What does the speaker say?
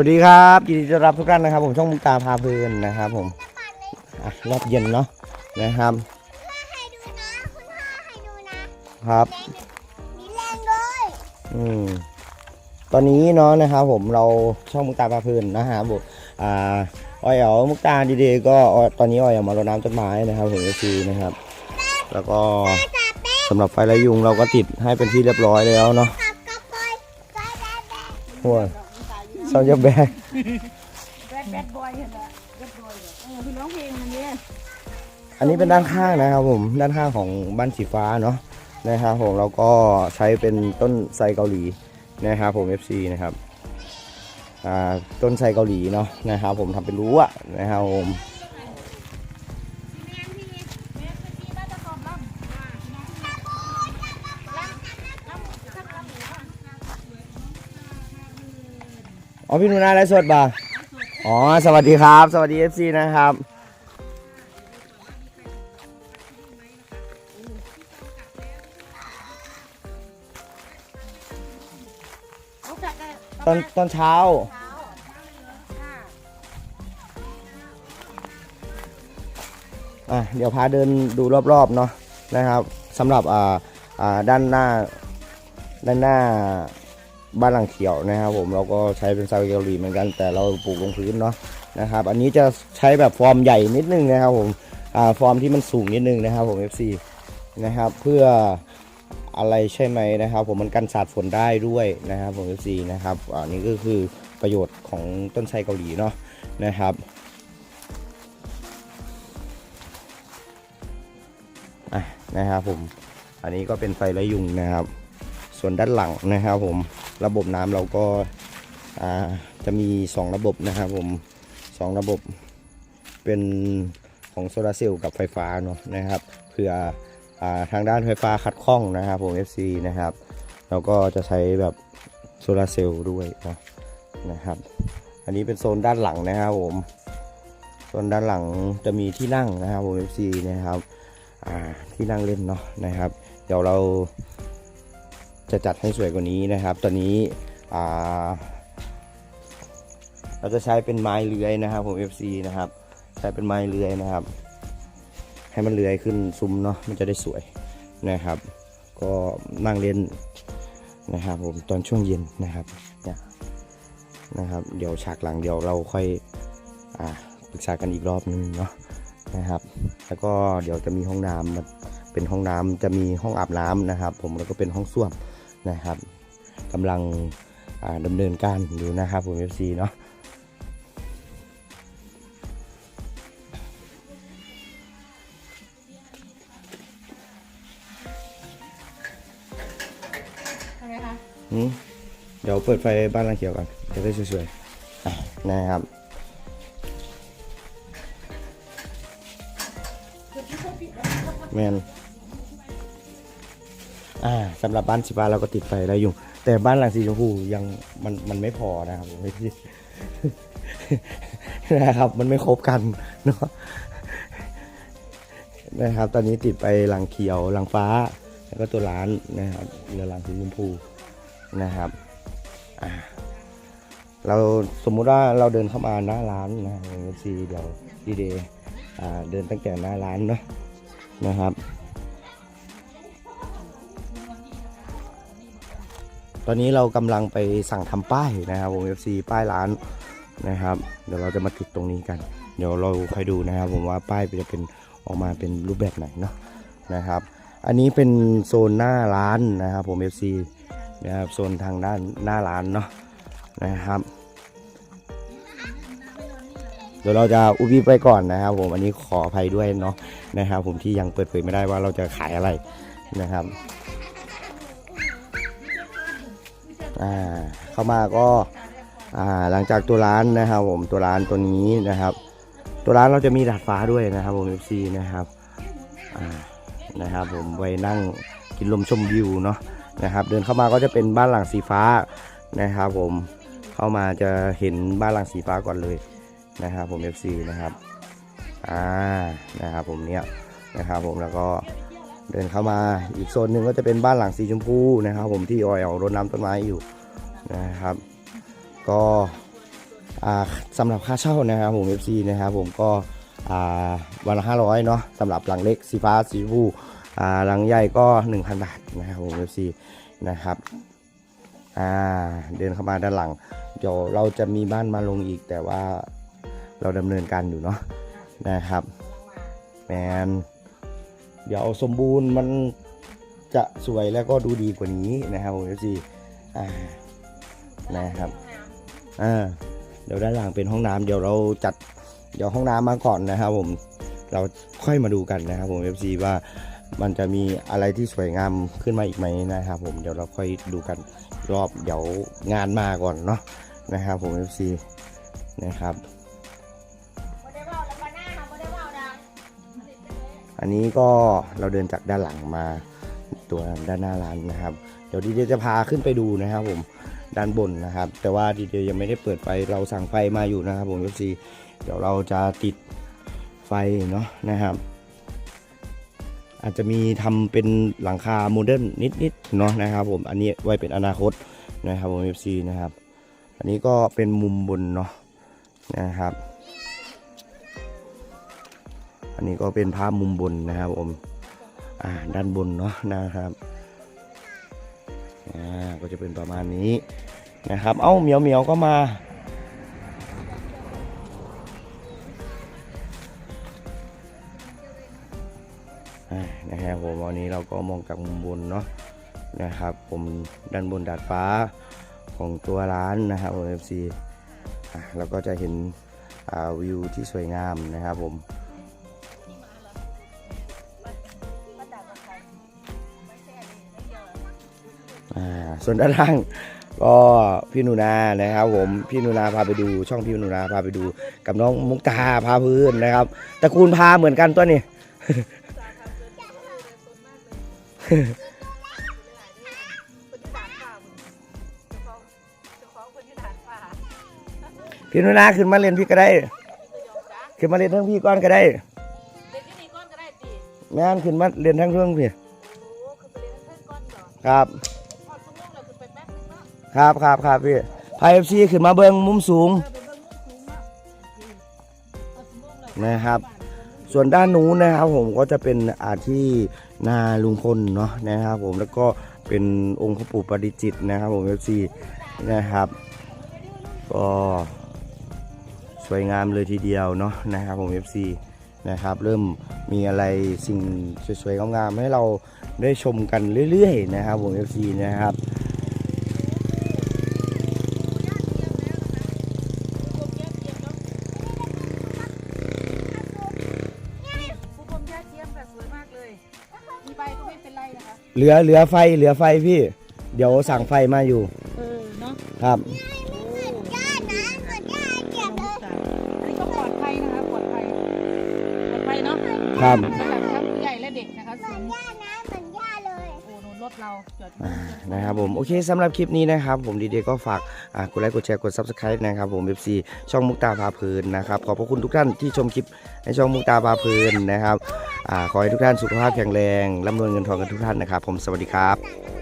สวัสดีครับยินดีต้อนรับทุกท่านนะครับ ผมช่องมุกตาพาเพลินนะครับผมอะรอบเย็นเนาะนะครับให้ดูนะคุณพ่อให้ดูนะครับมีแรงเลยอืมตอนนี้เนาะนะครับ ผมเราช่องมุกตาพาเพลินนะฮะบุอ่าออยเอามุกตาดีๆก็ออยตอนนี้ออยเอามารดน้ำต้นไม้นะครับผมก็คือนะครับ แล้วก็สำหรับไฟไล่ยุงเราก็ติดให้เป็นที่เรียบร้อยแล้วเนาะขับกระปอยไปแบบแบบหัว ซาวจะแบกแบดแบดบอยเห็นละแบดบอยเออพี่ร้องเพลงมันเนี่ยอันนี้เป็นด้านข้างนะครับผม ด้านข้างของบ้านสีฟ้าเนาะนะครับผมเราก็ใช้เป็นต้นไทรเกาหลีนะครับผม FC นะครับอ่าต้นไทรเกาหลีเนาะนะครับผมทำเป็นรั้วนะครับผม อ๋อพี่หนูนาไลฟ์สดบ่าอ๋อสวัสดีครับ สวัสดี FC นะครับเขาจัดได้ตอนตอนเช้า เช้าค่ะอะเดี๋ยวพาเดินดูรอบๆเนาะนะครับสำหรับอ่าอ่าด้านหน้าด้านหน้า บ้านหลังเขียวนะครับ ผมเราก็ใช้เป็นซาวเกาหลีเหมือนกัน แต่เราปลูกลงพื้นเนาะนะครับ อันนี้จะใช้แบบฟอร์มใหญ่นิดนึงนะครับ ผมอ่าฟอร์มที่มันสูงนิดนึงนะครับ ผม FC นะครับ เพื่ออะไรใช่ไหมนะครับ ผมมันกันสาดฝนได้ด้วยนะครับ ผม FC นะครับอันนี้ก็คือประโยชน์ของต้นไทรเกาหลีเนาะนะครับอะนะครับผมอันนี้ก็เป็นไฟไล่ยุงนะครับ ส่วนด้านหลังนะครับผม ระบบน้ำเราก็าจะมี 2 ระบบนะครับผม 2 ระบบเป็นของโซลาร์เซลล์กับไฟฟ้าเนาะนะครับเพื่ออทางด้านไฟฟ้าขัดข้องนะครับผม FC นะครับ เราก็จะใช้แบบโซลาร์เซลล์ด้วยนะครับ อันนี้เป็นโซนด้านหลังนะครับผมโซนด้านหลังจะมีที่นั่งนะครับผม FC นะครับที่นั่งเล่นเนาะนะครับ เดี๋ยวเรา จะจัดให้สวยกว่านี้นะครับ ตอนนี้เราจะใช้เป็นไม้เลื้อยนะครับ ผม FC นะครับ ใช้เป็นไม้เลื้อยนะครับ ให้มันเลื้อยขึ้นซุ้มเนาะมันจะได้สวยนะครับ ก็นั่งเล่นนะครับ ผมตอนช่วงเย็นนะครับเนี่ยนะครับ เดี๋ยวฉากหลังเดี๋ยวเราค่อยอ่าปรึกษากันอีกรอบนึงเนาะนะครับ แล้วก็เดี๋ยวจะมีห้องน้ำเป็นห้องน้ำจะมีห้องอาบน้ำนะครับ ผมแล้วก็เป็นห้องส้วม นะครับกำลังอ่าดำเนินการอยู่นะครับผม FC เนาะทำไมคะหืมเดี๋ยวเปิดไฟบ้านหลังเขียวกันจะได้สวยๆอะนะครับแมน อ่าสำหรับบ้านสีฟ้าเราก็ติดไฟได้อยู่ แต่บ้านหลังสีชมพูยังมันมันไม่พอนะครับไม่พี่นะครับ มันไม่ครบกันเนาะนะครับ ตอนนี้ติดไปหลังเขียวหลังฟ้า แล้วก็ตัวร้านนะครับเหลือหลังสีชมพูนะครับอ่าเราสมมุติว่าเราเดินเข้ามาหน้าร้านนะเอซีเดี๋ยวดีเดย์อ่าเดินตั้งแต่หน้าร้านเนาะนะครับ ตอนนี้เรากำลังไปสั่งทำป้ายนะครับวง FC ป้ายร้านนะครับ เดี๋ยวเราจะมาติดตรงนี้กัน เดี๋ยวเราคอยดูนะครับ ผมว่าป้ายจะเป็นออกมาเป็นรูปแบบไหนเนาะนะครับ อันนี้เป็นโซนหน้าร้านนะครับ ผม FC นะครับโซนทางด้านหน้าร้านเนาะนะครับ เดี๋ยวเราจะอุบอิบไปก่อนนะครับ ผมอันนี้ขออภัยด้วยเนาะนะครับ ผมที่ยังเปิดเผยไม่ได้ว่าเราจะขายอะไรนะครับ อ่าเข้ามาก็อ่าหลังจากตัวร้านนะครับผมตัวร้านตัวนี้นะครับ ตัวร้านเราจะมีดาดฟ้าด้วยนะครับผม FC นะครับอ่านะครับผมไว้นั่งกินลมชมวิวเนาะนะครับ เดินเข้ามาก็จะเป็นบ้านหลังสีฟ้านะครับผมเข้ามาจะเห็นบ้านหลังสีฟ้าก่อนเลยนะครับผม FC นะครับอ่านะครับผมเนี่ยนะครับผมแล้วก็ เดินเข้ามาอีกโซนหนึ่งก็จะเป็นบ้านหลังสีชมพูนะครับ ผมที่ออยเอารดน้ำต้นไม้อยู่นะครับ ก็อ่าสำหรับค่าเช่านะครับผม FC นะครับผมก็วันละ500เนาะสำหรับหลังเล็กสีฟ้าสีชมพูหลังใหญ่ก็ 1,000 บาทนะครับผม FC นะครับเดินเข้ามาด้านหลัง เดี๋ยวเราจะมีบ้านมาลงอีก แต่ว่าเราดำเนินการอยู่เนาะนะครับแมน เดี๋ยวสมบูรณ์มันจะสวยแล้วก็ดูดีกว่านี้นะครับผม FC อ่านะครับอ่าเดี๋ยวด้านหลังเป็นห้องน้ำเดี๋ยวเราจัดเดี๋ยวห้องน้ำมาก่อนนะครับผมเราค่อยมาดูกันนะครับผม FC ว่ามันจะมีอะไรที่สวยงามขึ้นมาอีกไหมนะครับผมเดี๋ยวเราค่อยดูกันรอบเดี๋ยวงานมาก่อนเนาะนะครับผม FC นะครับ อันนี้ก็เราเดินจากด้านหลังมาตัวด้านหน้าร้านนะครับ เดี๋ยวดีเจจะพาขึ้นไปดูนะครับผมด้านบนนะครับ แต่ว่าดีเจยังไม่ได้เปิดไฟเราสั่งไฟมาอยู่นะครับผม FC เดี๋ยวเราจะติดไฟเนาะนะครับ อาจจะมีทำเป็นหลังคาโมเดิร์นนิดๆเนาะนะครับ ผมอันนี้ไว้เป็นอนาคตนะครับผม FC นะครับ อันนี้ก็เป็นมุมบนเนาะนะครับ อันนี้ก็เป็นภาพมุมบนนะครับผมอ่าด้านบนเนาะนะครับอ่าก็จะเป็นประมาณนี้นะครับ เอ้าเหมียวเหมียวก็มาอนะครับผมวันนี้เราก็มองจากมุมบนเนาะนะครับ ผมด้านบนดาดฟ้าของตัวร้านนะครับผม FC อ่าเราก็จะเห็นอ่าวิวที่สวยงามนะครับผม ส่วนด้านล่างก็พี่หนูนานะครับ ผมพี่หนูนาพาไปดูช่องพี่หนูนาพาไปดู กับน้องมุกตาพาพื้นนะครับตระกูลพาเหมือนกันตัวนี้พี่หนูนาขึ้นมาเล่นพี่ก็ได้ขึ้นมาเล่นทั้งพี่ก้อนก็ได้เด็กที่นี่ก้อนก็ได้ติแม่นขึ้นมาเล่นทั้งเรื่องพี่โอ้คือไปเรียนเพิ่นก้อนก่อนครับ ครับครับครับพี่พายเอฟซีขึ้นมาเบิ้งมุมสูงนะครับ ส่วนด้านนู้นนะครับผมก็จะเป็นอาที่นาลุงพลเนาะนะครับ ผมแล้วก็เป็นองค์พระปู่ปฏิจิตนะครับผมเอฟซีนะครับก็สวยงามเลยทีเดียวเนาะนะครับผม FC นะครับเริ่มมีอะไรสิ่งสวยๆงามๆให้เราได้ชมกันเรื่อยๆนะครับผม FC นะครับ เหลือเหลือไฟเหลือไฟพี่ เดี๋ยวสั่งไฟมาอยู่ เออเนาะครับโอ้ย่านะเหมือนย่าเก็บเลยอันนี้ก็ปลอดภัยนะคะปลอดภัยปลอดภัยเนาะครับ สำหรับทั้งผู้ใหญ่และเด็กนะคะสูงย่านะเหมือนย่าเลยโอ้โหรถเราจอดอ่านะครับผมโอเคสำหรับคลิปนี้นะครับ ผมดีเดก็ฝากอ่ากดไลค์กดแชร์กด Subscribe นะครับผม FC ช่องมุกตาพาเพลินนะครับ ขอบพระคุณทุกท่านที่ชมคลิปในช่องมุกตาพาเพลินนะครับอ่า ขอให้ทุกท่านสุขภาพแข็งแรงร่ำรวยเงินทองกันทุกท่านนะครับ ผมสวัสดีครับ